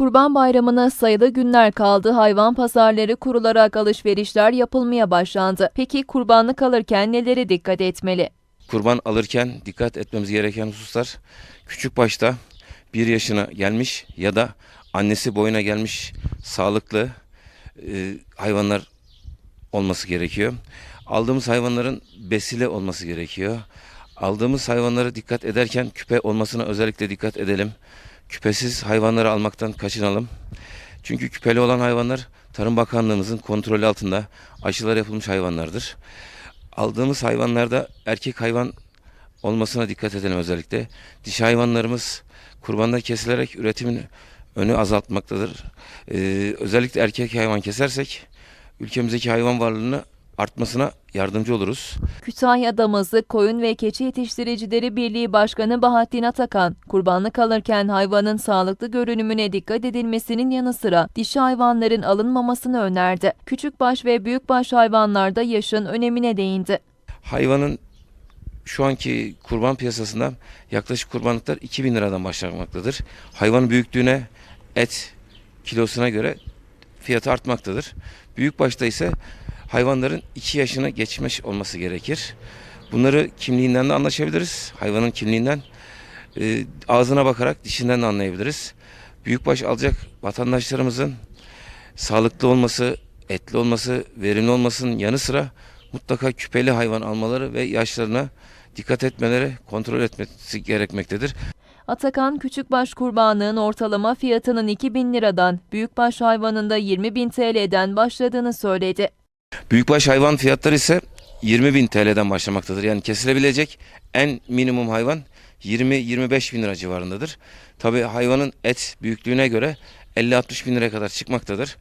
Kurban Bayramı'na sayılı günler kaldı. Hayvan pazarları kurularak alışverişler yapılmaya başlandı. Peki kurbanlık alırken nelere dikkat etmeli? Kurban alırken dikkat etmemiz gereken hususlar küçük başta bir yaşına gelmiş ya da annesi boyuna gelmiş sağlıklı e, hayvanlar olması gerekiyor. Aldığımız hayvanların besile olması gerekiyor. Aldığımız hayvanlara dikkat ederken küpe olmasına özellikle dikkat edelim. Küpesiz hayvanları almaktan kaçınalım. Çünkü küpeli olan hayvanlar Tarım Bakanlığımızın kontrolü altında aşılar yapılmış hayvanlardır. Aldığımız hayvanlarda erkek hayvan olmasına dikkat edelim özellikle. Dişi hayvanlarımız kurbanda kesilerek üretimin önü azaltmaktadır. Ee, özellikle erkek hayvan kesersek ülkemizdeki hayvan varlığını artmasına yardımcı oluruz. Kütahya Damızlık Koyun ve Keçi Yetiştiricileri Birliği Başkanı Bahattin Atakan, kurbanlık alırken hayvanın sağlıklı görünümüne dikkat edilmesinin yanı sıra dişi hayvanların alınmamasını önerdi. Küçükbaş ve büyükbaş hayvanlarda yaşın önemine değindi. Hayvanın şu anki kurban piyasasında yaklaşık kurbanlıklar 2000 liradan başlamaktadır. Hayvanın büyüklüğüne, et kilosuna göre fiyatı artmaktadır. Büyükbaşta ise hayvanların 2 yaşını geçmiş olması gerekir. Bunları kimliğinden de anlaşabiliriz. Hayvanın kimliğinden e, ağzına bakarak dişinden de anlayabiliriz. Büyükbaş alacak vatandaşlarımızın sağlıklı olması, etli olması, verimli olmasının yanı sıra mutlaka küpeli hayvan almaları ve yaşlarına dikkat etmeleri, kontrol etmesi gerekmektedir. Atakan küçükbaş kurbanlığın ortalama fiyatının 2000 liradan, büyükbaş hayvanında 20 bin TL'den başladığını söyledi. Büyükbaş hayvan fiyatları ise 20 bin TL'den başlamaktadır. Yani kesilebilecek en minimum hayvan 20-25 bin lira civarındadır. Tabi hayvanın et büyüklüğüne göre 50-60 bin liraya kadar çıkmaktadır.